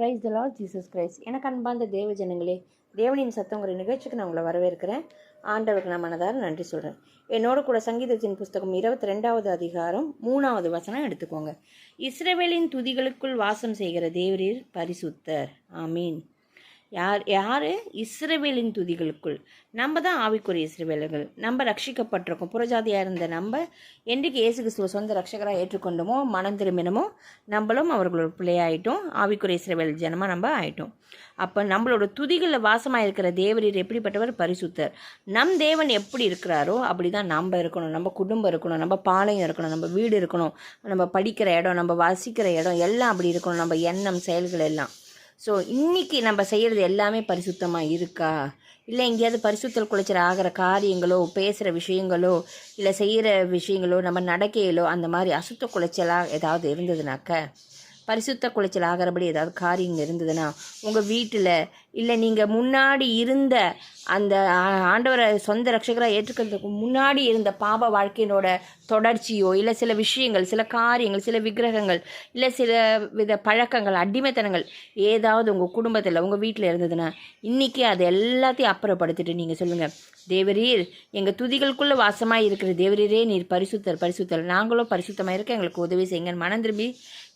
Praise the lord Jesus Christ எனக்கு அன்பார்ந்த தேவ ஜனங்களே தேவனின் சத்தங்கிற நிகழ்ச்சிக்கு நான் உங்களை வரவேற்கிறேன். ஆண்டவருக்கு நான் மனதார நன்றி சொல்கிறேன் என்னோட கூட சங்கீதத்தின் புஸ்தகம் இருபத்தி ரெண்டாவது அதிகாரம் மூணாவது வசனம் எடுத்துக்கோங்க. இஸ்ரேவேலின் துதிகளுக்குள் வாசம் செய்கிற தேவரீர் பரிசுத்தர். ஆமீன். யார் யார்? இஸ்ரவேலின் துதிகளுக்குள். நம்ம தான் ஆவிக்குரிய இஸ்ரவேலர்கள். நம்ம ரட்சிக்கப்பட்டிருக்கோம். புறஜாதியாக இருந்த நம்ம என்றைக்கு இயேசு கிறிஸ்துவ சொந்த ரட்சகராக ஏற்றுக்கொண்டோமோ மனம் திரும்பினமோ நம்மளும் அவர்களோட பிள்ளையாயிட்டோம். ஆவிக்குரிய இஸ்ரவேல் ஜனமாக நம்ம ஆயிட்டோம். அப்போ நம்மளோட துதிகளில் வாசமாக இருக்கிற தேவரீர் எப்படிப்பட்டவர்? பரிசுத்தர். நம் தேவன் எப்படி இருக்கிறாரோ அப்படி தான் நம்ம இருக்கணும். நம்ம குடும்பம் இருக்கணும். நம்ம பாளையம் இருக்கணும். நம்ம வீடு இருக்கணும். நம்ம படிக்கிற இடம் நம்ம வசிக்கிற இடம் எல்லாம் அப்படி இருக்கணும். நம்ம எண்ணம் செயல்கள் எல்லாம். ஸோ இன்னைக்கு நம்ம செய்கிறது எல்லாமே பரிசுத்தமாக இருக்கா? இல்லை எங்கேயாவது பரிசுத்தல் குலைச்சல் ஆகிற காரியங்களோ பேசுகிற விஷயங்களோ இல்லை செய்கிற விஷயங்களோ நம்ம நடக்கையிலோ அந்த மாதிரி அசுத்த குலைச்சலாக ஏதாவது இருந்ததுனாக்க பரிசுத்த குலைச்சல் ஆகிறபடி ஏதாவது காரியங்கள் இருந்ததுன்னா உங்கள் வீட்டில் இல்லை நீங்கள் முன்னாடி இருந்த அந்த ஆண்டவரை சொந்த ரட்சகராக ஏற்றுக்கிறதுக்கு முன்னாடி இருந்த பாப வாழ்க்கையினோட தொடர்ச்சியோ இல்லை சில விஷயங்கள் சில காரியங்கள் சில விக்கிரகங்கள் இல்லை சில வித பழக்கங்கள் அடிமைத்தனங்கள் ஏதாவது உங்கள் குடும்பத்தில் உங்கள் வீட்டில் இருந்ததுன்னா இன்றைக்கி அது எல்லாத்தையும் அப்புறப்படுத்திட்டு நீங்கள் சொல்லுங்கள் தேவரீர் எங்கள் துதிகளுக்குள்ளே வாசமாக இருக்கிற தேவரீரே நீர் பரிசுத்தர் பரிசுத்தர். நாங்களும் பரிசுத்தமாக இருக்க எங்களுக்கு உதவி செய்யுங்க மனம் திரும்பி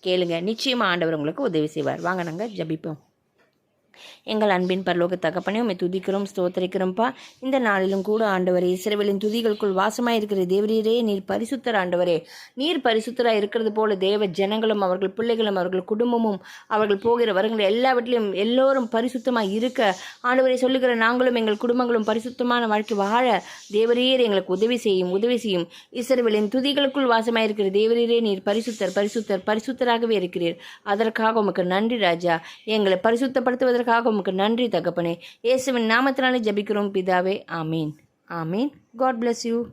கேளுங்க. நிச்சயமாக ஆண்டவர் உங்களுக்கு உதவி செய்வார். வாங்க நாங்கள் ஜபிப்போம். எங்கள் அன்பின் பரலோக தகப்பனே உண்மை துதிக்கிறோம் ஸ்தோத்தரிக்கிறோம்ப்பா. இந்த நாளிலும் கூட ஆண்டவரே இஸ்ரவேலின் துதிகளுக்குள் வாசமாய் இருக்கிற தேவரீரே நீர் பரிசுத்தர் ஆண்டவரே. நீர் பரிசுத்தராக இருக்கிறது போல தேவ ஜனங்களும் அவர்கள் பிள்ளைகளும் அவர்கள் குடும்பமும் அவர்கள் போகிற வருகிற எல்லாவற்றிலும் எல்லோரும் பரிசுத்தமாக இருக்க. ஆண்டவரை சொல்லுகிற நாங்களும் எங்கள் குடும்பங்களும் பரிசுத்தமான வாழ்க்கை வாழ தேவரீர் எங்களுக்கு உதவி செய்யும் உதவி செய்யும். இஸ்ரவேலின் துதிகளுக்குள் வாசமாய் இருக்கிற தேவரீரே நீர் பரிசுத்தர் பரிசுத்தர் பரிசுத்தராகவே இருக்கிறீர். அதற்காக உமக்கு நன்றி ராஜா. எங்களை பரிசுத்தப்படுத்துவதற்கு அதற்காக உமக்கு நன்றி தகப்பனே. இயேசுவின் நாமத்தினாலே ஜபிக்கிறோம் பிதாவே. ஆமீன். ஆமீன். God bless you